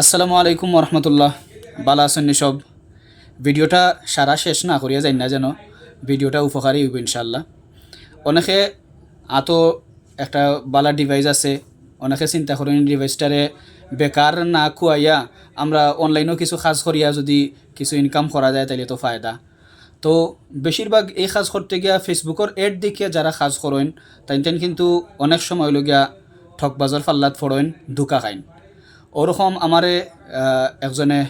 আসসালামু আলাইকুম রহমতুল্লাহ বালা আসেননি সব ভিডিওটা সারা শেষ না করিয়া যাই না যেন, ভিডিওটা উপকারী হইব ইনশাল্লাহ অনেকে আতো একটা বালা ডিভাইস আছে, অনেকে চিন্তা করেন ডিভাইসটারে বেকার না খুয়াইয়া আমরা অনলাইনেও কিছু কাজ করিয়া যদি কিছু ইনকাম করা যায় তাহলে তো ফায়দা। তো বেশিরভাগ এই কাজ করতে গিয়া ফেসবুকের এড দেখিয়া যারা কাজ করেন তাই কিন্তু অনেক সময় লগিয়া ঠকবাজার ফাল্লাত ফড়েন দুকা খাইন। ওরকম আমারে একজনে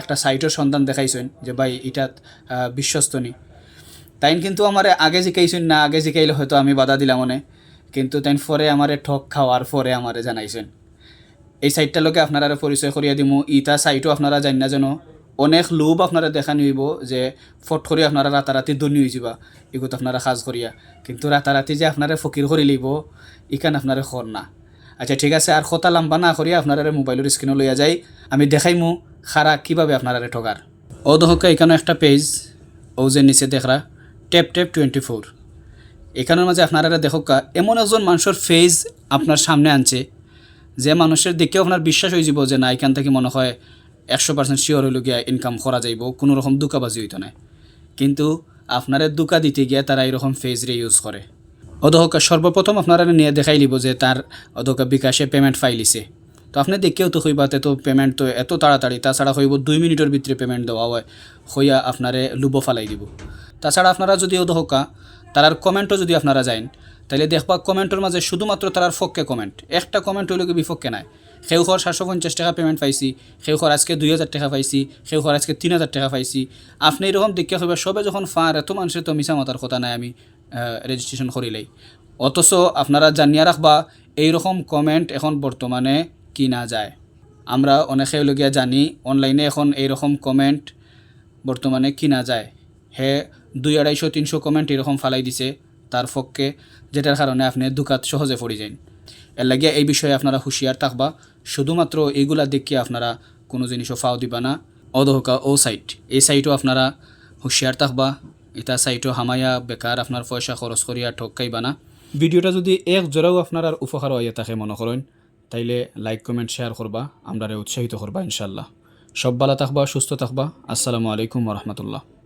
একটা সাইটের সন্ধান দেখাইছেন যে ভাই আহ, বিশ্বস্তনী তাইন কিন্তু আমারে আগে জিকাইছেন না আগে জিকাইলে হয়তো আমি বাধা দিলাম মনে কিন্তু তাইন পরে আমারে ঠক খাওয়ার পরে আমারে জানাইছেন। এই সাইটটা লোকে আপনারা পরিচয় করিয়া দিমু। ইটা সাইটও আপনারা জান না যেন অনেক লোভ আপনারা দেখা নিব যে ফট করে আপনারা রাতারাতি ধনী হয়ে যাবা এগুলো আপনারা সাজ করিয়া। কিন্তু রাতারাতি যে আপনারা ফকির করে লিব ইখান আপনারা খর না। আচ্ছা ঠিক আছে, আর কথা লাম্বা না করিয়া আপনারা মোবাইলের স্ক্রিনে লইয়া যাই। আমি দেখাইমু খারা কীভাবে আপনারা ঠগার। ও দহকা এখানে একটা পেজ ও যে নিচে দেখরা ট্যাপ ট্যাপ টোয়েন্টি ফোর এখানের মাঝে আপনারা দেখোকা এমন একজন মানুষের ফেজ আপনার সামনে আনছে, যে মানুষের দেখেও আপনার বিশ্বাস হয়ে যাব যে না, এখান থেকে মনে হয় একশো পার্সেন্ট শিওর হইল গিয়া ইনকাম করা যাইব, কোনো রকম দুকাবাজি হইতো না। কিন্তু আপনারা দুকা দিতে গিয়ে তারা এরকম ফেজরে ইউজ করে। অধক সর্বপ্রথম আপনারা নিয়ে দেখাই লিব যে তার অধক বিকাশে পেমেন্ট ফাইলিছে তো আপনি দেখেও তো হইবাতে তো পেমেন্ট তো এত তাড়াতাড়ি, তাছাড়া হইব দুই মিনিটের ভিতরে পেমেন্ট দেওয়া হয়, হইয়া আপনারে লুব ফালাই দিব। তাছাড়া আপনারা যদি অধকা তারার কমেন্টও যদি আপনারা যাইন তাহলে দেখবা কমেন্টের মাঝে শুধুমাত্র তারার ফককে কমেন্ট একটা কমেন্ট হইলে কি বিপক্ষে নাই। সেও ঘর সাতশো পঞ্চাশ টাকা পেমেন্ট পাইছি, সেও ঘর আজকে দুই হাজার টাকা পাইছি, সেও ঘর আজকে তিন হাজার টাকা পাইছি। আপনি এরকম দেখে হইবা সবে যখন ফাঁর এত মানুষের তো মিশা মাতার কথা নাই আমি। রেজিস্ট্রেশন করিলেই অথচ আপনারা জানিয়া রাখবা এইরকম কমেন্ট এখন বর্তমানে কিনা যায়। আমরা অনেকে লগিয়া জানি অনলাইনে এখন এইরকম কমেন্ট বর্তমানে কিনা যায়। হে, দুই আড়াইশো তিনশো কমেন্ট এরকম ফালাই দিছে, তার পক্ষে যেটার কারণে আপনি দুকাত সহজে পড়ে যান এর লাগিয়া এই বিষয়ে আপনারা হুঁশিয়ার থাকবা, শুধুমাত্র এইগুলা দেখিয়ে আপনারা কোনো জিনিসও ফাও দিবা না। অদহকা ও সাইট এই সাইটও আপনারা হুঁশিয়ার থাকবা। এটা সাইটো হামায়া বেকার আপনার পয়সা খরচ করিয়া ঠকাই বানা। ভিডিওটা যদি এক জোড়াও আপনার আর উপকার হইয়া থাকে মনে করেন তাইলে লাইক কমেন্ট শেয়ার করবা আমরা উৎসাহিত করবা ইনশাল্লাহ সব ভালো থাকবা, সুস্থ থাকবা। আসসালামু আলাইকুম রহমতুল্লাহ